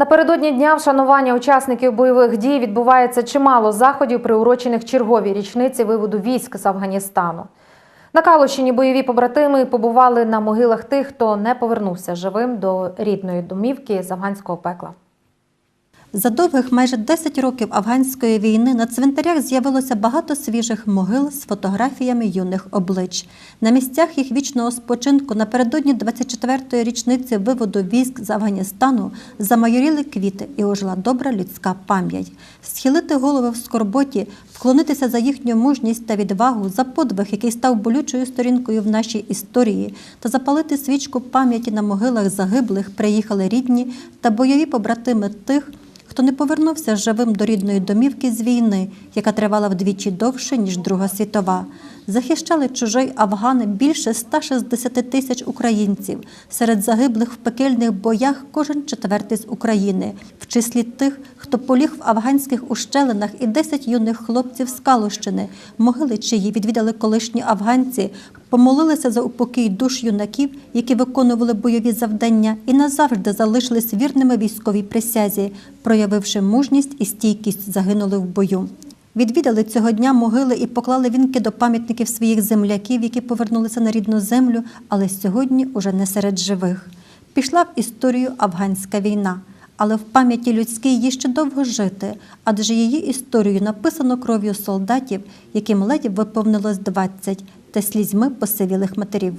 Напередодні дня вшанування учасників бойових дій відбувається чимало заходів, приурочених черговій річниці виводу військ з Афганістану. На Калущині бойові побратими побували на могилах тих, хто не повернувся живим до рідної домівки з афганського пекла. За довгих майже 10 років афганської війни на цвинтарях з'явилося багато свіжих могил з фотографіями юних облич. На місцях їх вічного спочинку напередодні 24-ї річниці виводу військ з Афганістану замайоріли квіти і ожила добра людська пам'ять. Схилити голови в скорботі, вклонитися за їхню мужність та відвагу, за подвиг, який став болючою сторінкою в нашій історії, та запалити свічку пам'яті на могилах загиблих приїхали рідні та бойові побратими тих, хто не повернувся живим до рідної домівки з війни, яка тривала вдвічі довше, ніж Друга світова. Захищали чужий Афгани більше 160 тисяч українців. Серед загиблих в пекельних боях кожен четвертий з України, в числі тих, хто поліг в афганських ущелинах і 10 юних хлопців з Калущини, могили чиї відвідали колишні афганці, помолилися за упокій душ юнаків, які виконували бойові завдання, і назавжди залишились вірними військовій присязі, проявивши мужність і стійкість, загинули в бою. Відвідали цього дня могили і поклали вінки до пам'ятників своїх земляків, які повернулися на рідну землю, але сьогодні уже не серед живих. Пішла в історію афганська війна, але в пам'яті людській їй ще довго жити, адже її історію написано кров'ю солдатів, яким ледь виповнилось 20, та слізьми посивілих матерів.